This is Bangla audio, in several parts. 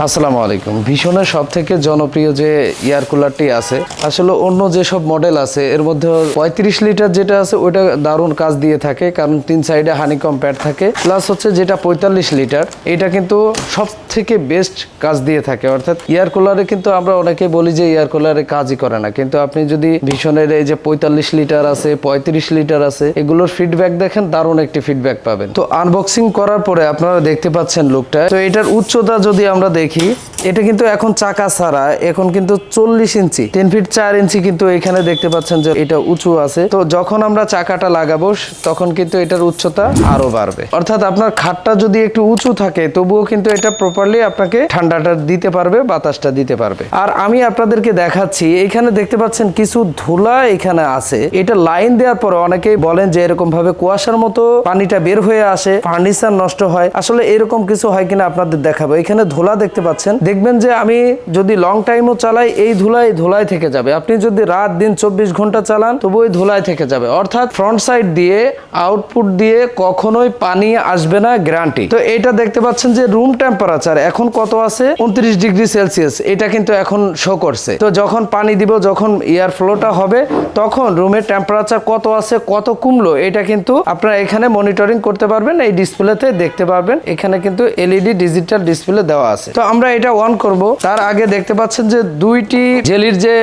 আসসালামু আলাইকুম। ভীষণের সব থেকে জনপ্রিয় যে এয়ার কুলারটি আছে, আসলে অন্য যেসব মডেল আছে, এর মধ্যে পঁয়ত্রিশ লিটার যেটা আছে, ওইটা দারুণ কাজ দিয়ে থাকে, কারণ তিন সাইডে হানিকম প্যাড থাকে প্লাস হচ্ছে যেটা পঁয়তাল্লিশ লিটার, এটা কিন্তু সব থেকে বেস্ট কাজ দিয়ে থাকে। অর্থাৎ এয়ার কুলারে কিন্তু আমরা অনেকে বলি যে এয়ার কুলারে কাজই করে না, কিন্তু আপনি যদি ভীষণের এই যে পঁয়তাল্লিশ লিটার আছে, পঁয়ত্রিশ লিটার আছে, এগুলোর ফিডব্যাক দেখেন, দারুণ একটি ফিডব্যাক পাবেন। তো আনবক্সিং করার পরে আপনারা দেখতে পাচ্ছেন লুকটা তো এটার উচ্চতা যদি আমরা দেখি, এটা কিন্তু এখন চাকা ছাড়া, এখন কিন্তু চল্লিশ ইঞ্চি। তিন ফিট চার ইঞ্চি কিন্তু এখানে দেখতে পাচ্ছেন যে এটা উঁচু আছে। তো যখন আমরা চাকাটা লাগাবো, তখন কিন্তু এটার উচ্চতা আরও বাড়বে। অর্থাৎ আপনার খাটটা যদি একটু উঁচু থাকে, তবুও কিন্তু এটা প্রপারলি আপনাকে ঠান্ডাটা দিতে পারবে, বাতাসটা দিতে পারবে। আর আমি আপনাদেরকে দেখাচ্ছি, এখানে দেখতে পাচ্ছেন কিছু ধুলা এখানে আছে। এটা লাইন দেওয়ার পরে অনেকেই বলেন যে এরকম ভাবে কুয়াশার মতো পানিটা বের হয়ে আসে, ফার্নিচার নষ্ট হয়। আসলে এরকম কিছু হয় কিনা আপনাদের দেখাবো। এখানে ধুলা দেখতে পাচ্ছেন। দেখবেন যে আমি যদি লং টাইমও চালাই, এই ধুলাই ধুলাই থেকে যাবে। আপনি যদি রাত দিন চব্বিশ ঘণ্টা চালান, তবু ওই ধুলাই থেকে যাবে। অর্থাৎ ফ্রন্ট সাইড দিয়ে আউটপুট দিয়ে কখনোই পানি আসবে না গ্যারান্টি তো এটা দেখতে পাচ্ছেন যে রুম টেম্পারেচার এখন কত আছে? উনত্রিশ ডিগ্রি সেলসিয়াস। এটা কিন্তু এখন শো করছে। তো যখন পানি দিব, যখন এয়ার ফ্লোটা হবে, তখন রুমের টেম্পারেচার কত আছে, কত কমলো, এটা কিন্তু আপনারা এখানে মনিটরিং করতে পারবেন। এই ডিসপ্লেতে দেখতে পারবেন। এখানে কিন্তু এলইডি ডিজিটাল ডিসপ্লে দেওয়া আছে। তো আমরা এটা অন করব। তার আগে দেখতে পাচ্ছেন যে দুইটি জেলির যে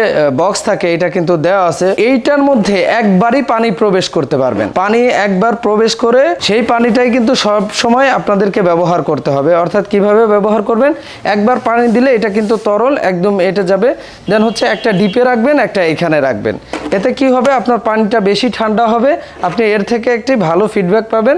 বক্স থাকে, এটা কিন্তু দেওয়া আছে। এইটার মধ্যে একবারই পানি প্রবেশ করতে পারবেন। পানি একবার প্রবেশ করে, সেই পানিটাই কিন্তু সব সময় আপনাদেরকে ব্যবহার করতে হবে। অর্থাৎ কীভাবে ব্যবহার করবেন? একবার পানি দিলে এটা কিন্তু তরল, একদম এটা যাবে। দেন হচ্ছে একটা ডিপে রাখবেন, একটা এখানে রাখবেন। এতে কি হবে? আপনার পানিটা বেশি ঠান্ডা হবে। আপনি এর থেকে একটি ভালো ফিডব্যাক পাবেন,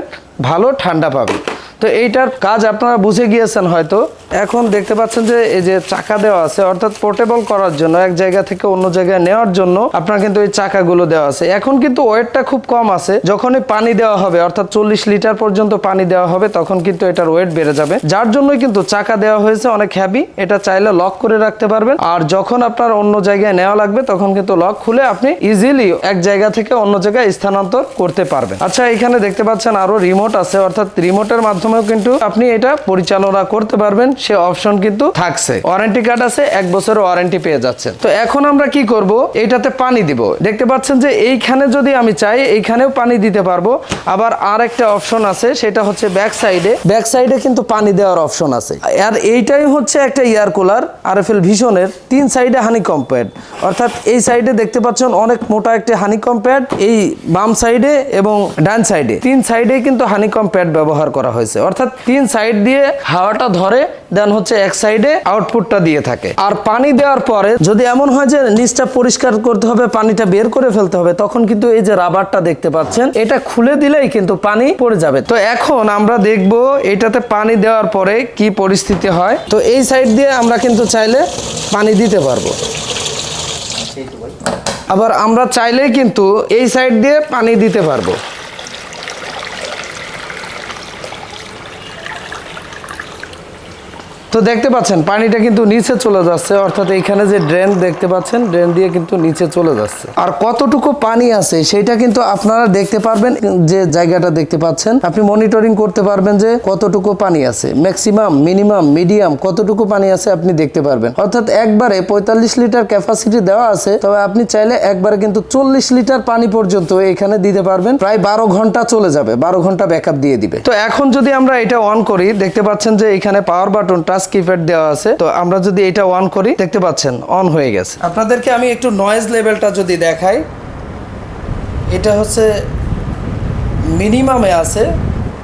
ভালো ঠান্ডা পাবেন। তো এইটার কাজ আপনারা বুঝে গিয়েছেন হয়তো। এখন দেখতে পাচ্ছেন যে এই যে চাকা দেওয়া আছে, অর্থাৎ পোর্টেবল করার জন্য, এক জায়গা থেকে অন্য জায়গায় নেওয়ার জন্য আপনার কিন্তু এই চাকাগুলো দেওয়া আছে। এখন কিন্তু ওয়েটটা খুব কম আছে। যখনই পানি দেওয়া হবে, অর্থাৎ চল্লিশ লিটার পর্যন্ত পানি দেওয়া হবে, তখন কিন্তু এটার ওয়েট বেড়ে যাবে। যার জন্যই কিন্তু চাকা দেওয়া হয়েছে অনেক হ্যাভি এটা চাইলে লক করে রাখতে পারবেন। আর যখন আপনার অন্য জায়গায় নেওয়া লাগবে, তখন কিন্তু লক খুলে আপনি ইজিলি এক জায়গা থেকে অন্য জায়গায় স্থানান্তর করতে পারবেন। আচ্ছা এখানে দেখতে পাচ্ছেন আরও রিমোট আছে, অর্থাৎ রিমোটের মাধ্যমেও কিন্তু আপনি এটা পরিচালনা করতে পারবেন, সে অপশন কিন্তু থাকছে। ওয়ারেন্টি কার্ড আছে, এক বছরের ওয়ারেন্টি পেয়ে যাচ্ছেন। তো এখন আমরা কি করব? এটাতে পানি দিব। দেখতে পাচ্ছেন যে এইখানে যদি আমি চাই, এইখানেও পানি দিতে পারব। আবার আর একটা অপশন আছে, সেটা হচ্ছে ব্যাক সাইডে ব্যাক সাইডে কিন্তু পানি দেওয়ার অপশন আছে। আর এইটাই হচ্ছে একটা এয়ার কুলার আর এফ এল ভিশনের তিন সাইডে হানি কম্প্যাড অর্থাৎ এই সাইডে দেখতে পাচ্ছেন অনেক মোটা একটা হানি কম্প্যাড এই বাম সাইডে এবং ডান সাইডে তিন সাইডে কিন্তু হানি কম্প্যাড ব্যবহার করা হয়েছে। অর্থাৎ তিন সাইড দিয়ে হাওয়াটা ধরে দেন হচ্ছে এক সাইডে আউটপুটটা দিয়ে থাকে। আর পানি দেওয়ার পরে যদি এমন হয় যে নিচটা পরিষ্কার করতে হবে, পানিটা বের করে ফেলতে হবে, তখন কিন্তু এই যে রাবারটা দেখতে পাচ্ছেন, এটা খুলে দিলেই কিন্তু পানি পড়ে যাবে। তো এখন আমরা দেখব এটাতে পানি দেওয়ার পরে কি পরিস্থিতি হয়। তো এই সাইড দিয়ে আমরা কিন্তু চাইলে পানি দিতে পারব। আবার আমরা চাইলেই কিন্তু এই সাইড দিয়ে পানি দিতে পারব। তো দেখতে পাচ্ছেন, পানিটা কিন্তু নিচে চলে যাচ্ছে, অর্থাৎ এইখানে যে ড্রেন দেখতে পাচ্ছেন ড্রেন দিয়ে কিন্তু নিচে চলে যাচ্ছে। আর কতটুকু পানি আছে, সেটা কিন্তু আপনারা দেখতে পারবেন, যে জায়গাটা দেখতে পাচ্ছেন। আপনি মনিটরিং করতে পারবেন যে কতটুকু পানি আছে ম্যাক্সিমাম মিনিমাম মিডিয়াম কতটুকু পানি আছে আপনি দেখতে পারবেন। অর্থাৎ একবারে পঁয়তাল্লিশ লিটার ক্যাপাসিটি দেওয়া আছে, তবে আপনি চাইলে একবারে কিন্তু চল্লিশ লিটার পানি পর্যন্ত এখানে দিতে পারবেন, প্রায় বারো ঘণ্টা চলে যাবে, বারো ঘণ্টা ব্যাকআপ দিয়ে দিবে। তো এখন যদি আমরা এটা অন করি, দেখতে পাচ্ছেন যে এখানে পাওয়ার বাটন টাচ কিপ্যাড দেওয়া আছে। তো আমরা যদি এটা অন করি, দেখতে পাচ্ছেন অন হয়ে গেছে। আপনাদেরকে আমি একটু নয়েজ লেভেলটা যদি দেখাই, এটা হচ্ছে মিনিমামে আছে।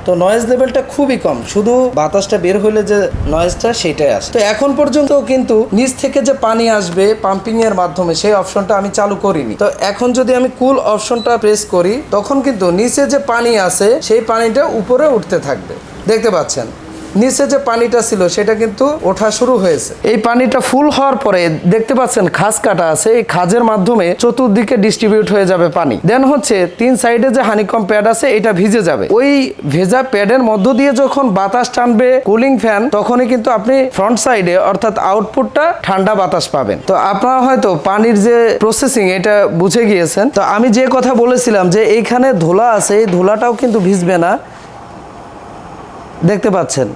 তো নয়েজ লেভেলটা খুবই কম, শুধু বাতাসটা বের হলে যে নয়েজটা সেটাই আসে। তো এখন পর্যন্ত কিন্তু নিচ থেকে যে পানি আসবে পাম্পিং এর মাধ্যমে, সেই অপশনটা আমি চালু করিনি। তো এখন যদি আমি কুল অপশনটা প্রেস করি, তখন কিন্তু নিচে যে পানি আছে, সেই পানিটা উপরে উঠতে থাকবে। দেখতে পাচ্ছেন? নিচে যে পানিটা ছিল, সেটা কিন্তু ওঠা শুরু হয়েছে। এই পানিটা ফুল হওয়ার পরে দেখতে পাচ্ছেন খাজ কাটা আছে, এই খাজের মাধ্যমে চতুর্দিকে ডিস্ট্রিবিউট হয়ে যাবে পানি। দেন হচ্ছে তিন সাইডে যে হানিকম প্যাড আছে, এটা ভিজে যাবে। ওই ভেজা প্যাডের মধ্য দিয়ে যখন বাতাস টানবে কুলিং ফ্যান তখনই কিন্তু আপনি ফ্রন্ট সাইডে অর্থাৎ আউটপুটটা ঠান্ডা বাতাস পাবেন। তো আপনারা হয়তো পানির যে প্রসেসিং এটা বুঝে গিয়েছেন। তো আমি যে কথা বলেছিলাম যে এইখানে ধুলা আছে, এই ধুলাটাও কিন্তু ভিজবে না। দেখতে পাচ্ছেন।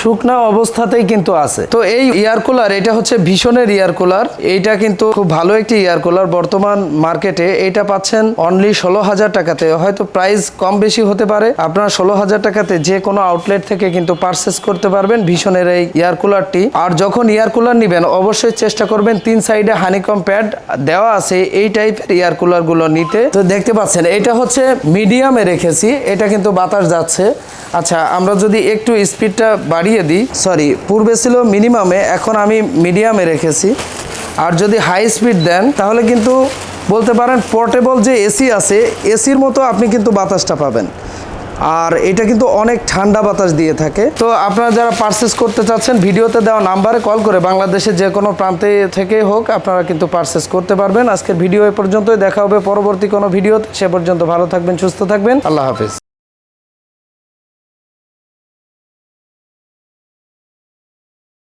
শুকনা অবস্থাতেই কিন্তু আছে। তো এই এয়ার কুলার, এটা হচ্ছে ভীষণের এয়ার কুলার। এইটা কিন্তু খুব ভালো একটি এয়ার কুলার। বর্তমান মার্কেটে এটা পাচ্ছেন অনলি ষোলো হাজার টাকাতে। হয়তো প্রাইস কম বেশি হতে পারে। আপনারা ষোলো হাজার টাকাতে যে কোনো আউটলেট থেকে কিন্তু পারচেস করতে পারবেন ভীষণের এই এয়ার কুলারটি। আর যখন এয়ার কুলার নেবেন, অবশ্যই চেষ্টা করবেন তিন সাইডে হানিকম প্যাড দেওয়া আছে এই টাইপের এয়ার কুলারগুলো নিতে। তো দেখতে পাচ্ছেন, এটা হচ্ছে মিডিয়ামে রেখেছি। এটা কিন্তু বাতাস যাচ্ছে। আচ্ছা আমরা যদি একটু স্পিডটা বাড়িয়ে দিই। সরি পূর্বে ছিল মিনিমামে এখন আমি মিডিয়ামে রেখেছি। আর যদি হাই স্পিড দেন, তাহলে কিন্তু বলতে পারেন পোর্টেবল যে এসি আছে এসির মতো আপনি কিন্তু বাতাসটা পাবেন। আর এটা কিন্তু অনেক ঠান্ডা বাতাস দিয়ে থাকে। তো আপনারা যারা পারচেস করতে চাচ্ছেন, ভিডিওতে দেওয়া নাম্বারে কল করে বাংলাদেশের যে কোনো প্রান্তে থেকে হোক, আপনারা কিন্তু পারচেস করতে পারবেন। আজকের ভিডিও এ পর্যন্তই, দেখা হবে পরবর্তী কোনো ভিডিওতে সে পর্যন্ত ভালো থাকবেন, সুস্থ থাকবেন। আল্লাহ হাফিজ।